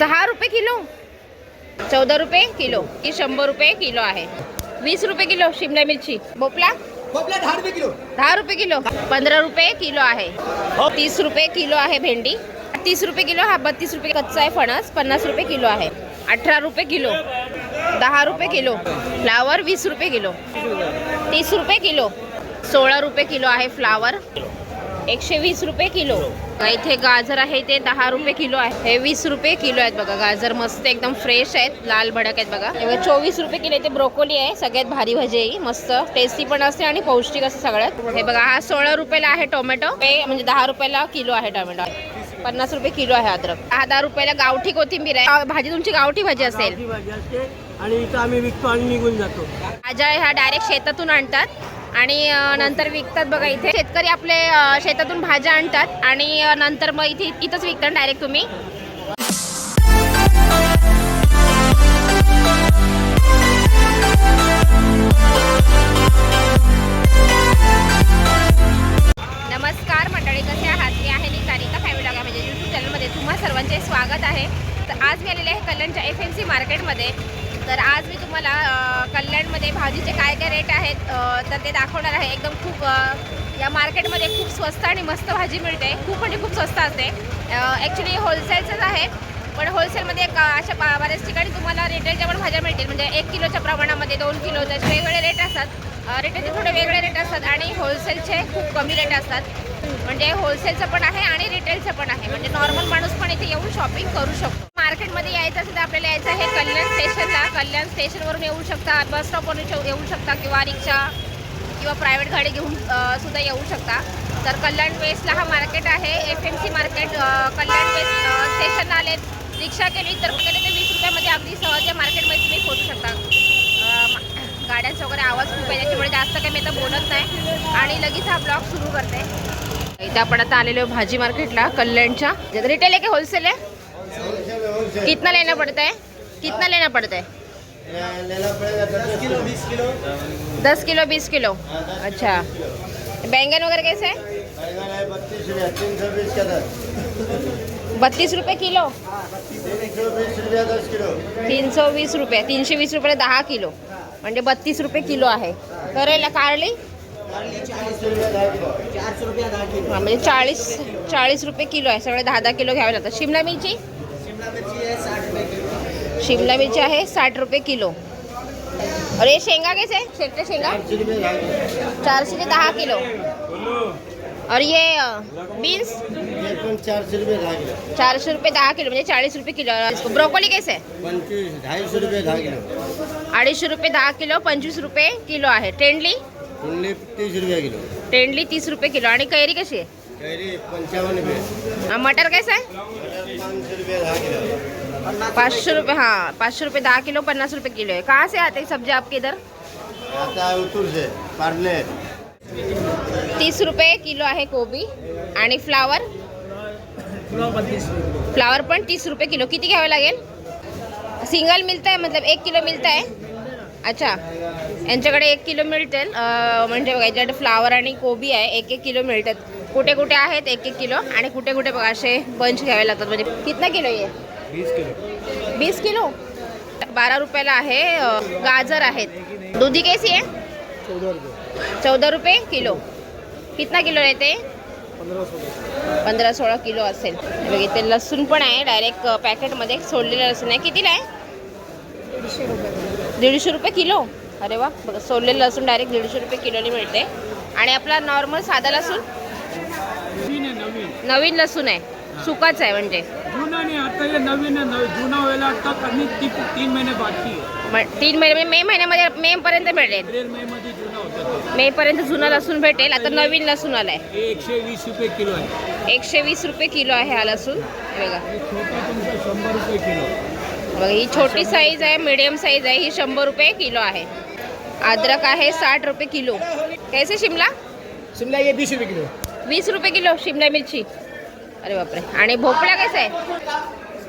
सहा रुपये किलो. चौदा रुपये किलो. ही शंभर रुपये किलो आहे. वीस रुपये किलो शिमला मिरची. भोपला खोपला दहा रुपये किलो. दहा रुपये किलो. पंधरा रुपये किलो आहे. तीस रुपये किलो आहे भेंडी. तीस रुपये किलो हा बत्तीस रुपये कच्चा आहे फणस. पन्नास रुपये किलो आहे. अठरा रुपये किलो. दहा रुपये किलो. फ्लावर वीस रुपये किलो. तीस रुपये किलो. सोळा रुपये किलो आहे फ्लावर. एकशे वीस रुपये किलो. इथे गाजर आहे ते दहा रुपये किलो आहे. हे वीस रुपये किलो आहेत बघा गाजर मस्त एकदम फ्रेश आहेत लाल भडक आहेत बघा. चोवीस रुपये किलो इथे ब्रोकोली आहे सगळ्यात भारी भाजी आहे. मस्त. टेस्टी पण असते आणि पौष्टिक असते सगळ्यात. हे बघा हा सोळा रुपयाला आहे टोमॅटो हे म्हणजे दहा रुपयाला किलो आहे टोमॅटो पन्नास रुपये किलो आहे अद्रक. हा दहा रुपयाला गावठी कोथिंबीर आहे. भाजी तुमची गावठी भाजी असेल. आणि इथं आम्ही विकतो आणि निघून जातो. भाज्या ह्या डायरेक्ट शेतातून आणतात. आणि नंतर विकतात बघा इथे. शेतकरी आपले शेतातून भाज्या आणतात आणि नंतर मग इथे इथंच विकतात डायरेक्ट तुम्ही. नमस्कार मंडळी कसे आहात? मी आहे निसारिका फॅमिली लगा म्हणजे यूट्यूब चॅनलमध्ये तुम्हा सर्वांचे स्वागत आहे. तर आज मी आलेले आहे कल्याणच्या एफ एम सी मार्केटमध्ये तर आज मी तुम्हाला कल्याणमध्ये भाजीचे काय काय रेट आहेत तर ते दाखवणार आहे. एकदम खूप या मार्केटमध्ये खूप स्वस्त आणि मस्त भाजी मिळते. खूप म्हणजे खूप स्वस्त असते. ॲक्च्युली होलसेलचंच आहे पण होलसेलमध्ये एक, अशा बा- बऱ्याच ठिकाणी तुम्हाला रिटेलच्या पण भाज्या मिळतील. म्हणजे एक किलोच्या प्रमाणामध्ये दोन किलो असे वेगवेगळे रेट असतात. रिटेलचे थोडे वेगळे रेट असतात आणि होलसेलचे खूप कमी रेट असतात. म्हणजे होलसेलचं पण आहे आणि रिटेलचं पण आहे. म्हणजे नॉर्मल माणूस पण इथे येऊन शॉपिंग करू शकतो. यायचं असेल तर आपल्याला यायचं हे कल्याण स्टेशनला. कल्याण स्टेशनवरून येऊ शकता बस स्टॉपवरून येऊ- शकता किंवा रिक्षा किंवा प्रायव्हेट गाडी घेऊन सुद्धा येऊ शकता. तर कल्याण वेस्टला हा मार्केट आहे F M C market Kalyan west स्टेशनला आले रिक्षा केली तर गेले ते वीस रुपयामध्ये अगदी सहज या मार्केटमध्ये तुम्ही पोहोचू शकता. मा- गाड्यांचा वगैरे आवाज खूप आहे त्याच्यामुळे जास्त काही मी तर बोलत नाही. आणि लगेच हा ब्लॉग सुरू करते. इथे आपण आता आलेलो भाजी मार्केटला कल्याणच्या. रिटेल आहे की होलसेल आहे? कितना लेना पड़ता है? कितना लेना पड़ता है? लेना पड़ेगा दस किलो बीस किलो। दस किलो बीस किलो। अच्छा। बैंगन वगैरह कैसे है? बैगन है बत्तीस रुपया तीन सौ बीस का दस। बत्तीस रुपये किलो? तीन सौ वीस रुपये तीनशे वीस रुपये दहा किलो। म्हणजे बत्तीस रुपये किलो आहे. करेला. कारली हा, म्हणजे चाळीस चाळीस रुपये किलो आहे. सगळे दहा दहा किलो घ्यावे लागतात. शिमला मिरची? शिमला मिर्च है साठ रुपये किलो. और ये शेंगा कैसे है? शेंगा? चारशे ते दहा किलो. और ये बीन्स पण चारशे रुपये दहा किलो म्हणजे चाळीस रुपये किलो. ब्रोकोली कैसे अडीचशे रुपये दहा किलो पंचवीस रुपये किलो आहे. टेंडली तीस रुपया किलो. टेंडली तीस रुपये किलो. आणि कैरी कशी आहे? कैरी पंचावन रुपये। हा, मटर कैसा आहे पाचशे रुपये हाँ पाचशे रुपये दहा किलो पन्नास रुपये किलो है कहाँ से आते हैं सब्जी आपके इधर? है तीस रुपये किलो आहे कोबी. आणि फ्लावर? फ्लावर पण तीस रुपये किलो. किती घ्यावे लागेल? सिंगल मिळतं आहे मतलब एक किलो मिळतं आहे अच्छा. यांच्याकडे एक किलो मिळतील. अं, म्हणजे बघा याच्याकडे फ्लावर आणि कोबी आहे एक एक किलो मिळतात. कुठे कुठे आहेत? एक एक किलो. आणि कुठे कुठे बघा असे बंच घ्यावे लागतात. म्हणजे कितना किलो आहे बीस किलो. बीस किलो? बारा रुपयाला आहे गाजर आहेत. दुधी कैसी आहे? चौदा रुपये. किलो. कितना किलो रहते पंद्रह सौ पंधरा सोळा किलो असेल. हे बघ इथे लसूण पण आहे डायरेक्ट पॅकेटमध्ये सोललेलं लसूण आहे. कितीला आहे? दीडशे रुपये. किलो? अरे वा बघा सोललेलं लसूण डायरेक्ट दीडशे रुपये किलोने मिळते. आणि आपला नॉर्मल साधा लसूण? नवीन आहे नवीन. नवीन लसूण आहे. सुकाच आहे म्हणजे. जुना नाही आता हे नवीन आहे नवीन. जुना व्हायला आता कमी ती तीन महिने बाकी आहे. म- तीन महिने मे महिन्यामध्ये मे पर्यंत मिळेल. एप्रिल मे मध्ये जुना होता मे पर्यंत जुना लसूण भेटेल. आता नवीन लसूण आलाय. हे एकशे वीस रुपये किलो आहे. एकशे वीस रुपये किलो आहे हा लसूण. हे बघा. हे छोटा तुमचा शंभर रुपये किलो. बघा ही छोटी साईज आहे मीडियम साईज आहे ही शंभर रुपये किलो आहे. अद्रक आहे साठ रुपये किलो. कैसे शिमला? शिमला ये बीस रुपये किलो. वीस रुपये किलो शिमला मिरची. अरे बापरे. आणि भोपळा कसा आहे?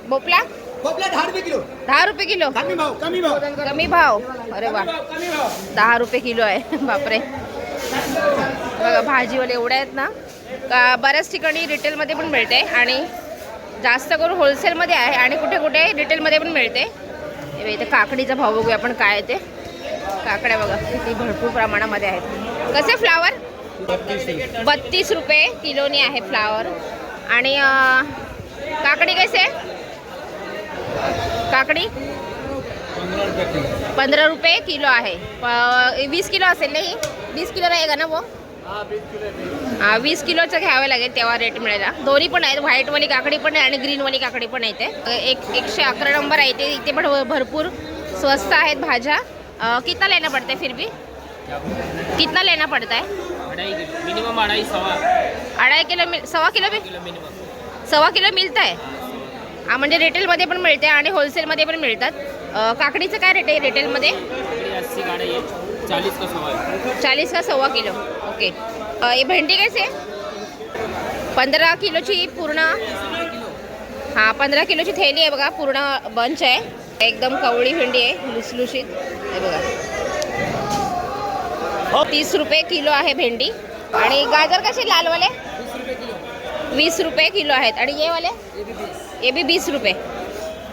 भोपळा? दहा रुपये किलो. दहा रुपये किलो? कमी भाव कमी भाव. कमी भाव? अरे वा. दहा रुपये किलो आहे. बापरे. बघा भाजीवाले एवढ्या आहेत ना का बऱ्याच ठिकाणी रिटेलमध्ये पण मिळते आणि जास्त करून होलसेलमध्ये आहे आणि कुठे कुठे रिटेलमध्ये पण मिळते. इथे काकडीचा भाव बघूया आपण काय आहे ते. काकड्या बघा किती भरपूर प्रमाणामध्ये आहेत. कसे फ्लावर बत्तीस रुपये किलोनी आहे फ्लावर. आणि काकडी कसे काकडी? पंधरा रुपये किलो आहे. वीस किलो असेल नाही वीस किलो रहेगा ना वो? हा वीस किलोचं घ्यावं लागेल तेव्हा रेट मिळेल दोन्ही पण आहेत व्हाईटवाली काकडी पण आहे आणि ग्रीनवाली काकडी पण आहे ते एक एकशे अकरा नंबर आहे ते इथे पण भरपूर स्वस्त आहेत भाज्या. किती कितना पडते फिर भी कितना लेना पड़ता है? अढ़ाई किलो मिनिमम अढ़ाई सवा अढाई किलो मिल सव्वा किलो भी? किलो मिनिमम सव्वा किलो मिळत आहे हा म्हणजे रिटेलमध्ये पण मिळते आणि होलसेलमध्ये पण मिळतात. अं, काकडीचं काय रेट आहे रिटेलमध्ये अस्सी गाड़ी है चालीस का सवा है सव्वा किलो? ओके. अ, ये भेंडी कैसे पंधरा किलोची पूर्ण हां पंधरा किलोची थैली आहे बघा पूर्ण बंच आहे. एकदम कवळी भेंडी आहे लुसलुशीत. हे बघा. तीस रुपये किलो आहे भेंडी. आणि गाजर कसे लालवाले? वीस रुपये किलो आहेत. आणि ये वाले ये बी वीस रुपये.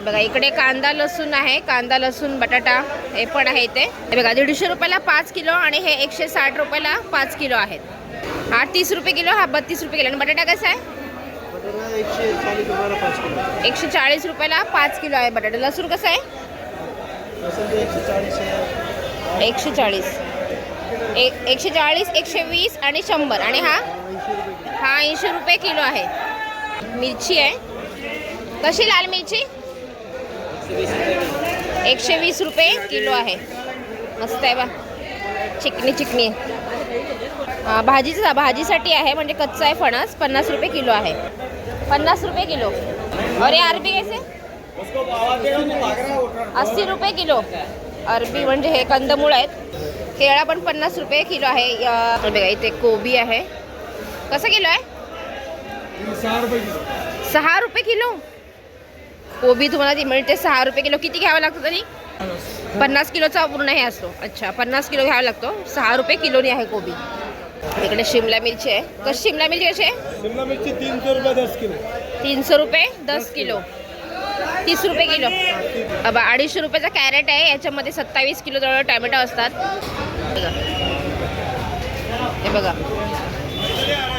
बघा इकडे कांदा लसूण आहे. कांदा लसूण बटाटा हे पण आहे इथे. हे बघा दीडशे रुपयाला पाच किलो आणि हे एकशे साठ रुपयाला पाच किलो आहेत. हा तीस रुपये किलो हा बत्तीस रुपये किलो. आणि बटाटा कसा आहे? एकशे चाळीस रुपयाला पाच किलो आहे. बटाटा. लसूण कसं ते आहे. एकशे चाळीस. एक एकशे चाळीस एकशे वीस आणि शंभर. आणि हा? हा ऐंशी रुपये किलो आहे. मिरची आहे. कशी लाल मिरची? एकशे वीस रुपये किलो आहे. मस्त आहे बा. चिकनी चिकनी आहे. भाजीचा भाजीसाठी आहे म्हणजे कच्चा आहे फणस पन्नास रुपये किलो आहे. पन्नास रुपये किलो. अरे अरबी कैसे? अस्सी रुपये किलो. अरबी म्हणजे हे कंदमूळ आहेत. केळा पण पन्नास रुपये किलो आहे. बघा इथे कोबी आहे. कसं किलो आहे? सहा रुपये किलो. सहा रुपये किलो? कोबी तुम्हाला ती मिळते सहा रुपये किलो. किती घ्यावं लागतं तरी? पन्नास किलोचा पूर्ण हे असतो. अच्छा पन्नास किलो घ्यावा लागतो. सहा रुपये किलोनी आहे कोबी. इकडे शिमला मिरची आहे. कशी शिमला मिरची कशी आहे? शिमला मिर्ची तीन सौ रुपये दस किलो. तीनशे रुपये दस किलो. तीस रुपये किलो. अडीचशे रुपयाचा कॅरेट आहे. याच्यामध्ये सत्तावीस किलो जवळ टॅमॅटो असतात. बघा. हे बघा.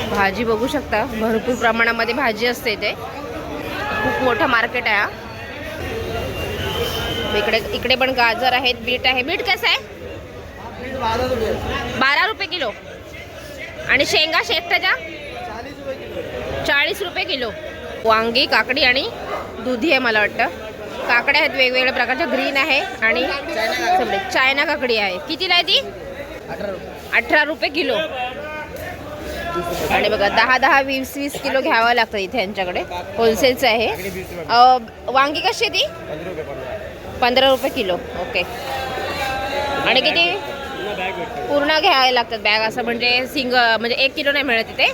भाजी बघू शकता. भरपूर प्रमाणामध्ये भाजी असते इथे. खूप मोठं मार्केट आहे हा. इकडे इकडे पण गाजर आहेत बीट आहे. बीट कसं आहे? बारा रुपये किलो. आणि शेंगा शेकटाच्या चाळीस रुपये किलो. वांगी काकडी आणि दुधी आहे मला वाटतं. काकड्या आहेत वेगवेगळ्या प्रकारच्या. ग्रीन आहे आणि चायना काकडी आहे. कितीला आहे ती? अठरा रुपये. किलो. आणि बघा दहा दहा वीस वीस किलो घ्यावं लागतं इथे यांच्याकडे. होलसेलचं आहे. वांगी कशी आहे ती? पंधरा रुपये किलो. ओके. आणि किती? पूर्ण घ्यावे लागतात बॅग असं म्हणजे सिंग म्हणजे एक किलो नाही मिळत इथे.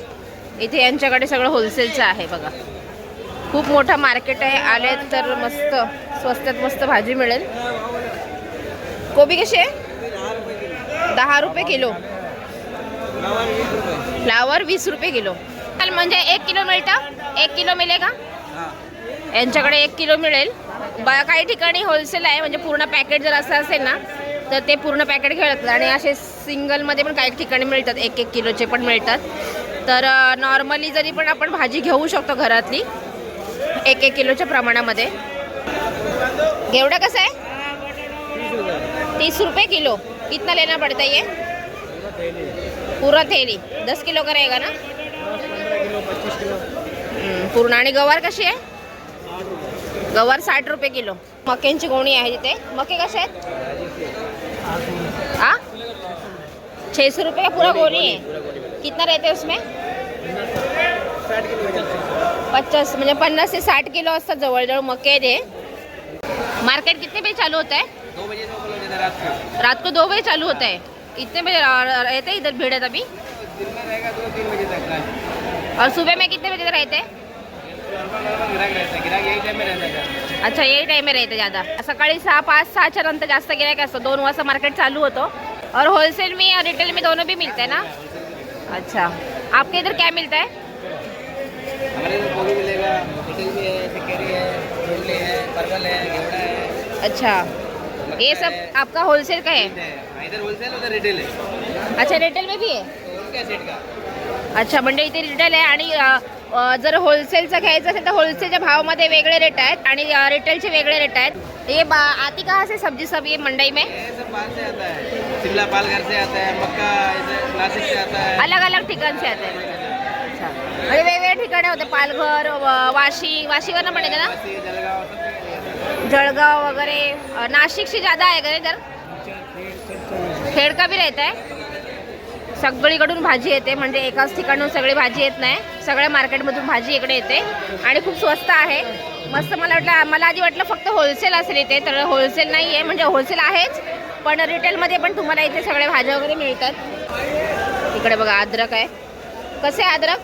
इथे यांच्याकडे सगळं होलसेलचं आहे बघा. खूप मोठं मार्केट आहे. आले तर मस्त स्वस्तात मस्त भाजी मिळेल. कोबी कशी आहे? दहा रुपये किलो. फ्लावर वीस रुपये किलो. चाल म्हणजे एक किलो मिळतं? एक किलो मिळेल का? यांच्याकडे एक किलो मिळेल. बा काही ठिकाणी होलसेल आहे म्हणजे पूर्ण पॅकेट जर असं असेल ना तर ते पूर्ण पॅकेट खेळतात आणि असे सिंगलमध्ये पण काही ठिकाणी मिळतात. एक एक किलोचे पण मिळतात. तर नॉर्मली जरी पण आपण भाजी घेऊ शकतो घरातली एक एक किलोच्या प्रमाणामध्ये. एवढं कसं आहे? तीस रुपये किलो. कितना लेना पड़ता है ये? पूरा थैली। दस किलो का रहेगा ना पूर्ण. आणि गवार कशी आहे? गवार साठ रुपये किलो. मक्यांची गोणी आहे तिथे. मके कसे आहेत? हा छः सौ रुपये का पूरा आहे. कितना रहते उसमें? पचास म्हणजे पन्नास ते साठ किलो असतात जवळजवळ मके ते. मार्केट कितने पे चालू होता है बजे रात को? रात को दो बजे चालू होता है। इतने बजे रहते हैं इधर भीड़ है तभी। दिन में रहेगा दो तीन बजे तक और सुबह में कितने बजे रहते हैं? है में अच्छा यही टाइम में रहते ज़्यादा। सकाळी सहा पाच सहाच्या नंतर जास्त गिरायक असतो. दोन वाजता मार्केट चालू होतो. और होलसेल में और रिटेल में दोनों भी मिलते हैं ना? अच्छा. आपके इधर क्या मिलता है? हमारे इधर गोभी मिलेगा रिटेल भी है है झोली है परवल है घेवड़ा है। अच्छा. ये सब आपका होलसेल का है? हाँ, इधर होलसेल उधर रिटेल है। अच्छा रिटेल में भी का अच्छा म्हणजे इथे रिटेल आहे आणि जर होलसेलचं घ्यायचं असेल तर होलसेलच्या भावामध्ये वेगळे रेट आहेत आणि रिटेलचे वेगळे रेट आहेत. ये बा आती कहाँ से सब्जी सब ये मंडई में? ये सब पाल से आता है। शिमला पाल घर से आता है मक्का नासिक से आता है। अलग अलग ठिकाण से आते हैं. अच्छा. म्हणजे वेगवेगळ्या ठिकाणी होते पालघर वाशी वाशीवरनं पण येते ना वासी, जलगांव सब जगह आता है। जळगाव वगैरे अ, नाशिक से ज़्यादा आहे का इधर खेड का भी रहता है सगळीकडून भाजी येते म्हणजे एकाच ठिकाणून सगळी भाजी येत नाही. सगळ्या मार्केटमधून भाजी इकडे येते आणि खूप स्वस्त आहे. मस्त मला वाटलं मला आधी वाटलं फक्त होलसेल असेल इथे तर होलसेल नाही आहे म्हणजे होलसेल आहेच. पण रिटेलमध्ये पण तुम्हाला इथे सगळ्या भाज्या वगैरे मिळतात. इकडे बघा अद्रक आहे. कसे आहे अद्रक?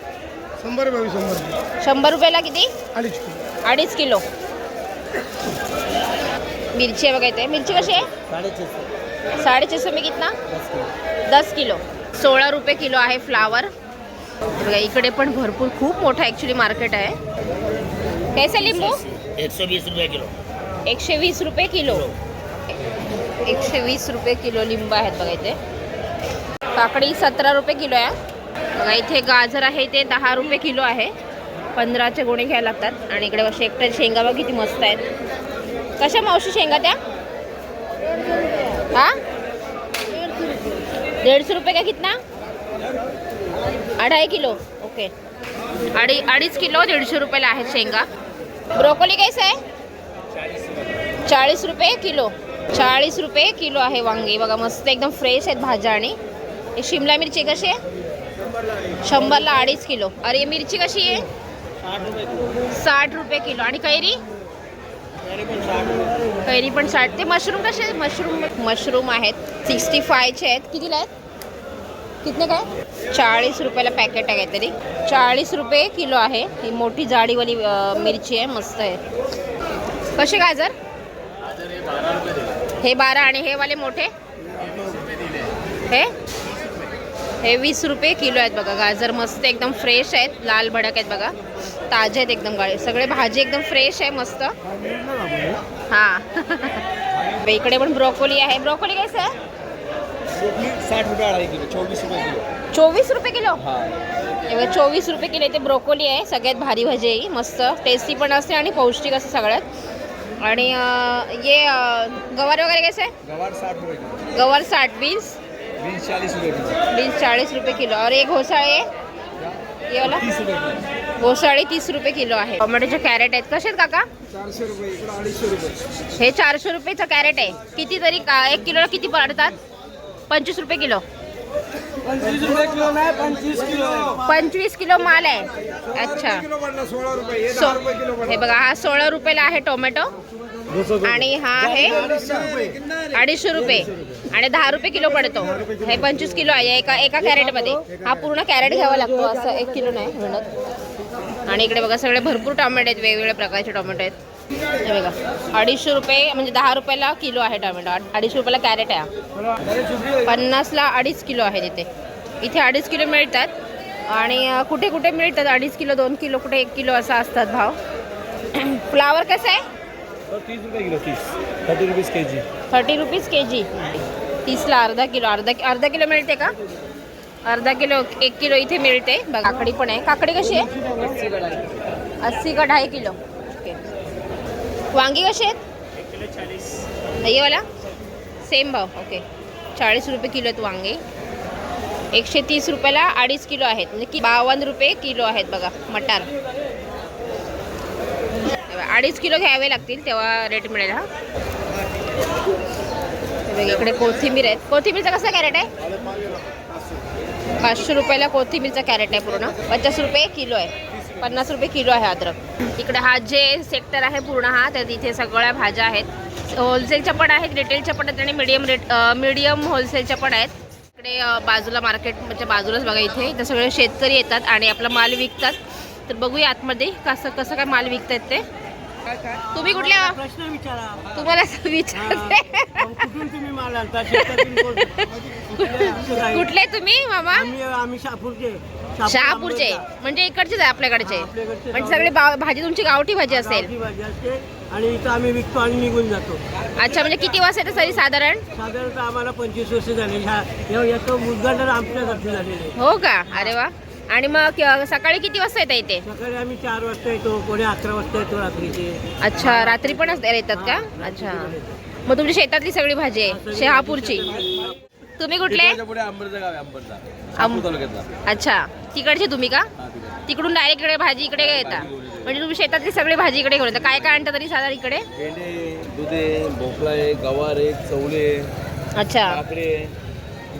शंभर रुपये शंभर रुपये. शंभर रुपयाला किती? अडीच अडीच किलो. मिरची आहे बघा इथे. मिरची कशी आहे? साढ़े छः सौ साडेचार सौ में कितना दस किलो. सोळा रुपये किलो आहे फ्लावर. बघा इकडे पण भरपूर खूप मोठं ॲक्च्युली मार्केट आहे. कैसे लिंबू? एक सौ बीस रुपये किलो. एकशे वीस रुपये किलो. एकशे वीस रुपये किलो लिंब आहेत बघा इथे. काकडी सतरा रुपये किलो आहे. बघा इथे गाजर आहे ते दहा रुपये किलो आहे. पंधराचे गोणे घ्यायला लागतात. आणि इकडे एकट्या शेंगा बघा किती मस्त आहेत. कशा मावशी शेंगा त्या? हा? डेढ़ सौ रुपये का कितना? अढाई किलो. ओके अडी, अडीच किलो दीडशे रुपयाला आहेत शेंगा. ब्रोकोली कैसे आहे? चाळीस रुपये किलो. चाळीस रुपये किलो आहे वांगी. बघा, मस्त एकदम फ्रेश भाज्या आणि. शिमला मिरची कशी आहे? शंभरला अडीच किलो. अरे, मिरची कशी आहे? साठ रुपये किलो. आणि कैरी? कैरी पण साठ. ते मशरूम कसे आहेत? मशरूम मशरूम आहेत. सिक्स्टी फायचे आहेत. कितीला आहेत? कितने काय? चाळीस रुपयाला पॅकेट आहे काहीतरी. चाळीस रुपये किलो आहे. ही मोठी जाडीवाली अ, मिरची आहे. मस्त आहे. कसे गाजर? हे बारा आणि हे वाले मोठे? हे? हे वीस रुपये किलो आहेत बघा. गाजर मस्त एकदम फ्रेश आहेत. लाल भडक आहेत बघा. ताजे आहेत एकदम गाळे. सगळे भाजी एकदम फ्रेश आहे मस्त. हां. इकडे पण ब्रोकोली आहे. ब्रोकोली कैसे आहे साठ रुपये किलो चौबीस रुपये किलो. चोवीस रुपये किलो? चोवीस रुपये किलो इथे ब्रोकोली आहे. सगळ्यात भारी भाजी आहे मस्त. टेस्टी पण असते आणि पौष्टिक असते सगळ्यात. आणि ये गवार वगैरे कैसे आहे गवार साठ रुपये गवार साठ बीन्स? बीस चालीस रुपये बीन्स चाळीस रुपये किलो. और एक घोसाळे ये वाला तीस रुपये किलो घोसाळी तीस रुपये किलो आहे. टोमॅटोचे कॅरेट आहेत. कसे आहेत काका? चारशे रुपये इकडं अडीचशे रुपये. हे चारशे रुपयेचं कॅरेट आहे. किती तरी का एक किलोला किती पडतात? पंचवीस रुपये किलो. पंचवीस रुपये किलो नाही पंचवीस किलो. पंचवीस किलो माल आहे. अच्छा. किलो पडला सोळा रुपये हे सो दहा रुपये किलो हे बघा हा सोळा रुपयाला आहे टोमॅटो. आणि हा आहे अडीचशे रुपये. आणि दहा रुपये किलो पडतो. हे पंचवीस किलो आहे. एका एका कॅरेटमध्ये. हा पूर्ण कॅरेट घ्यावा लागतो. असं एक किलो नाही म्हणत. आणि इकडे बघा सगळे भरपूर टोमॅटो आहेत. वेगवेगळ्या प्रकारचे टोमॅटो आहेत. हे बघा. अडीचशे रुपये म्हणजे दहा रुपयाला किलो आहे टोमॅटो. अडीचशे रुपयाला कॅरेट आहे पन्नासला अडीच किलो आहे तिथे. इथे अडीच किलो मिळतात. आणि कुठे कुठे मिळतात? अडीच किलो दोन किलो कुठे एक किलो असा असतात भाव. फ्लावर कसं आहे? तीस रुपये किलो तीस। Thirty rupees K G thirty rupees K G तीसला अर्धा किलो अर्धा अर्धा किलो मिळते का? अर्धा किलो एक किलो इथे मिळते. बघा काकडी पण आहे. काकडी कशी आहे? अस्सी का ढाई किलो. ओके. वांगी कशी आहेत? वाला? सेम भाव. ओके. चाळीस रुपये किलो आहेत वांगे. एकशे तीस रुपयाला अडीच किलो आहेत. म्हणजे की बावन्न रुपये किलो आहेत बघा मटार. तेव्हा अडीच किलो घ्यावे लागतील तेव्हा रेट मिळेल हा. इकडे कोथिंबीर आहेत. कोथिंबीरचा कसा कॅरेट आहे? पाचशे रुपयाला कोथिंबीरचा कॅरेट आहे पूर्ण. पचास रुपये किलो आहे. पन्नास रुपये किलो आहे अद्रक. इकडे हा जे सेक्टर आहे पूर्ण हा तर तिथे सगळ्या भाज्या आहेत. होलसेलच्या पण आहेत रिटेलच्या पण आहेत आणि मीडियम रेट मीडियम होलसेलच्या पण आहेत. इकडे बाजूला मार्केट म्हणजे बाजूलाच बघा इथे. इथे सगळे शेतकरी येतात आणि आपला माल विकतात. तर बघूया आतमध्ये कसं कसं काय माल विकतायत ते. तुम्ही कुठल्या प्रश्न विचारा. तुम्हाला विचारते? कुठले तुम्ही मामा? आम्ही शहापूरचे. आंबेडकर. म्हणजे इकडचेच आहे आपल्याकडचे. म्हणजे सगळी. भाजी तुमची गावठी भाजी असेल. गावठी भाजी असते. आणि इथं आम्ही विकतो आणि निघून जातो. अच्छा म्हणजे किती वाजता येतं तरी साधारण? साधारणतः आम्हाला पंचवीस वर्ष झाले. याचं उद्घाटन आमच्यासाठी झालेलं आहे. हो का? अरे वा. आणि मग सकाळी किती वाजता येतं इथे? सकाळी आम्ही चार वाजता येतो कोणी अकरा वाजता येतो रात्रीचे. अच्छा रात्री पण येतात का? अच्छा. मग तुमची शेतातली सगळी भाजी आहे शहापूरची. तुम्ही कुठले? अच्छा. तिकडचे तुम्ही का? तिकडे. तिकडून डायरेक्ट इकडे भाजी इकडे येता. म्हणजे तुम्ही शेतातली सगळी भाजी इकडे घेऊन येता. काय काय आणता तरी साधारण इकडे? दुधे भोपळा आहे गवार आहे चवळे अच्छा. काकडे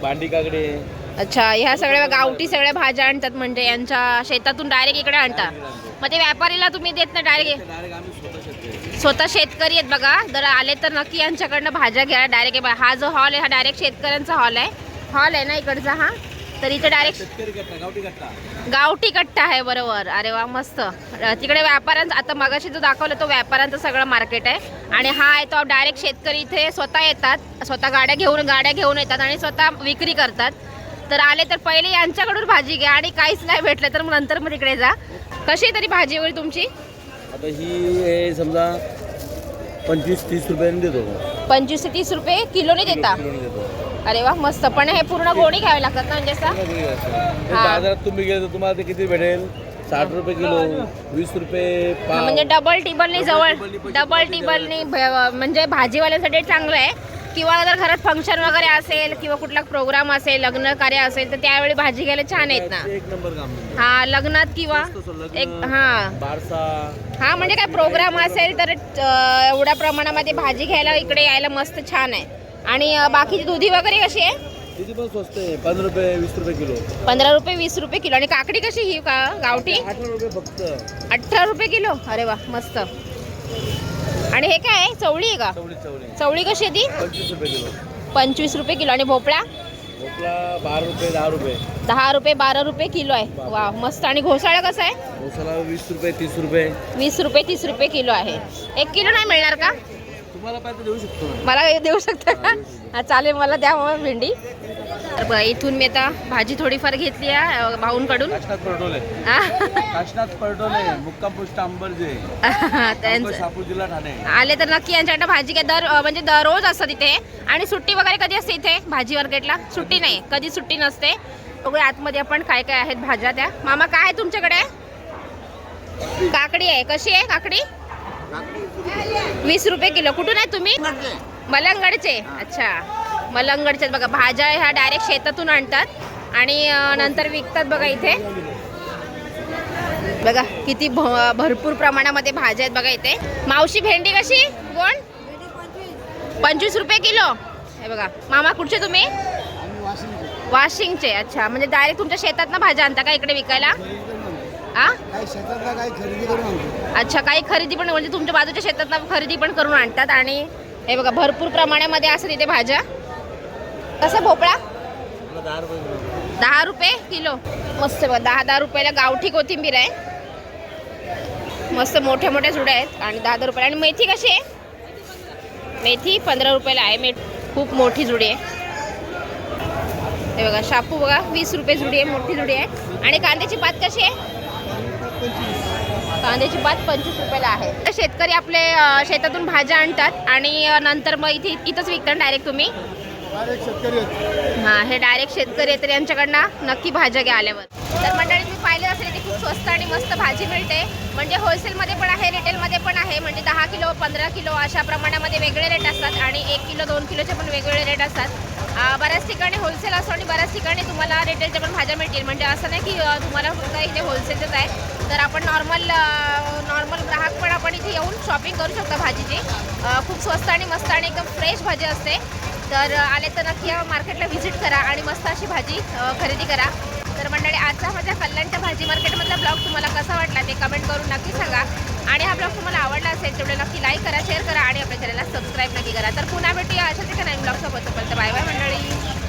भांडी काकडे अच्छा ह्या सगळ्या गावठी सगळ्या भाज्या आणतात म्हणजे यांच्या शेतातून डायरेक्ट इकडे आणतात मग ते व्यापारीला तुम्ही देत नाही डायरेक्ट स्वतः शेतकरी आहेत बघा जर आले तर नक्की यांच्याकडनं भाज्या घ्या डायरेक्ट हा जो हॉल आहे हा डायरेक्ट शेतकऱ्यांचा हॉल आहे. हॉल आहे ना इकडचा हा? तर इथे डायरेक्ट गावठी कट्टा आहे बरोबर. अरे वा मस्त. तिकडे व्यापाऱ्यांचा आता मगाशी जो दाखवलं तो व्यापाऱ्यांचं सगळं मार्केट आहे. आणि हा आहे तो डायरेक्ट शेतकरी इथे स्वतः येतात. स्वतः गाड्या घेऊन गाड्या घेऊन येतात आणि स्वतः विक्री करतात. तर आले तर पहिले यांच्याकडून भाजी घ्या आणि काहीच नाही भेटलं तर मग नंतर मग तिकडे जा. कशी तरी भाजी वगैरे तुमची? आता ही समजा पंचवीस तीस रुपयाने देतो. पंचवीस ते तीस रुपये किलोने देता. अरे वा मस्त. पण हे पूर्ण गोणी घ्यावे लागतात ना म्हणजे असं. बाजारात तुम्ही गेले तर तुम्हाला ते किती भेटेल? साठ रुपये किलो वीस रुपये म्हणजे डबल टिबलनी जवळ डबल टिबलनी म्हणजे भाजीवाल्यासाठी चांगलं आहे. किंवा जर घरात फंक्शन वगैरे असेल किंवा कुठला प्रोग्राम असेल लग्न कार्य असेल तर त्यावेळी भाजी घ्यायला छान आहेत ना. एक नंबर काम म्हणजे. हा लग्नात किंवा तसं लग्न, एक हा. बारसा. हा म्हणजे काय प्रोग्राम असेल तर अं, एवढ्या प्रमाणामध्ये भाजी घ्यायला इकडे यायला मस्त छान आहे. आणि अं, बाकीची दुधी वगैरे कशी आहे? तिथे पण स्वस्त आहे. पंधरा रुपये वीस रुपये किलो. पंधरा रुपये वीस रुपये किलो. आणि काकडी कशी ही का गावठी? अठरा रुपये फक्त. अठरा रुपये किलो? अरे वा मस्त. आणि हे काय आहे? चवळी आहे का? चवळी चवळी. चवळी कशी आहे ती? पंचवीस रुपये किलो. पंचवीस रुपये किलो. आणि भोपळा? भोपळा बारा रुपये दहा रुपये. दहा रुपये बारा रुपये किलो आहे. वा मस्त. आणि घोसाळा कसा आहे? मसाला वीस रुपये तीस रुपये. वीस रुपये तीस रुपये किलो आहे. एक किलो नाही मिळणार का? तुम्हाला पाहिजे देऊ शकतो ना. मला हे देऊ शकता का? हा चालेल मला द्या मग भेंडी. तर इथून मी आता भाजी थोडीफार घेतली आहे अं, भाऊंकडून. काष्टात परटोले. काष्टात परटोले मुक्काम पोस्ट अंबरजे. त्यांचं. शापूर जिल्हा ठाणे. आले तर नक्की यांच्याकडे भाजी घ्या. दर अं, म्हणजे दररोज असतं तिथे. आणि सुट्टी वगैरे कधी असते इथे? भाजी मार्केटला? सुट्टी नाही. कधी सुट्टी नसते. बघूया आतमध्ये आपण काय काय आहेत भाज्या त्या. मामा काय आहे तुमच्याकडे? काकडी आहे. कशी आहे काकडी? वीस रुपये किलो. कुठून आहे तुम्ही? मलंगडचे. अच्छा. मलंगडचे बघा. भाज्या ह्या डायरेक्ट शेतातून आणतात. आणि नंतर विकतात बघा इथे. बघा किती भरपूर प्रमाणामध्ये भाज्या आहेत बघा इथे. मावशी भेंडी कशी? कोण? पंचवीस रुपये किलो. हे बघा. मामा कुठचे तुम्ही? वाशिंगचे अच्छा. म्हणजे डायरेक्ट तुमच्या शेतात ना भाज्या आणता का इकडे विकायला? आ? अच्छा काही खरेदी पण म्हणजे तुमच्या बाजूच्या शेतात खरेदी पण करून आणतात आणि हे बघा भरपूर प्रमाणामध्ये असं तिथे भाज्या. कसं भोपळा? दहा रुपये किलो. मस्त बघा दहा दहा रुपयाला गावठी कोथिंबीर आहे. मस्त मोठ्या मोठ्या जुड्या आहेत आणि दहा दहा रुपयाला. आणि मेथी कशी आहे? मेथी पंधरा रुपयाला आहे. मेथ खूप मोठी जुडी आहे. हे बघा शापू बघा वीस रुपये जुडी आहे मोठी जुडी आहे. आणि कांद्याची पात कशी आहे? कांद्याची पात पंचवीस रुपयाला आहे. तर शेतकरी आपले अं, शेतातून भाज्या आणतात आणि अं, नंतर मग इथे इथंच विकतात डायरेक्ट तुम्ही? शेतकरी आहेत. हां हे डायरेक्ट शेतकरी आहेत तर यांच्याकडनं नक्की भाज्या घ्या आल्यावर. तर मंडळी मी पाहिलं असेल इथे खूप स्वस्त आणि मस्त भाजी मिळते. म्हणजे होलसेलमध्ये पण आहे रिटेलमध्ये पण आहे. म्हणजे दहा किलो पंधरा किलो अशा प्रमाणामध्ये वेगळे रेट असतात आणि एक किलो दोन किलोचे पण वेगवेगळे रेट असतात. अं, बऱ्याच ठिकाणी होलसेल असतो आणि बऱ्याच ठिकाणी तुम्हाला रिटेलच्या पण भाज्या मिळतील. म्हणजे असं नाही की अं, तुम्हाला फक्त इथे होलसेलचंच आहे. तर आपण नॉर्मल नॉर्मल ग्राहक पण आपण इथे येऊन शॉपिंग करू शकता भाजीची. खूप स्वस्त आणि मस्त आणि एकदम फ्रेश भाजी असते. तर आले तर नक्की या मार्केटला व्हिजिट करा आणि मस्त अशी भाजी खरेदी करा. तर मंडळी आजचा माझ्या कल्याणच्या भाजी मार्केटमधला ब्लॉग तुम्हाला कसा वाटला ते कमेंट करून नक्की सांगा. आणि हा ब्लॉग तुम्हाला आवडला असेल तेवढे नक्की लाईक करा शेअर करा आणि आपल्या चॅनलला सबस्क्राईब नक्की करा. तर पुन्हा भेटूया अशाच एका नवीन ब्लॉगसोबत बाय बाय मंडळी.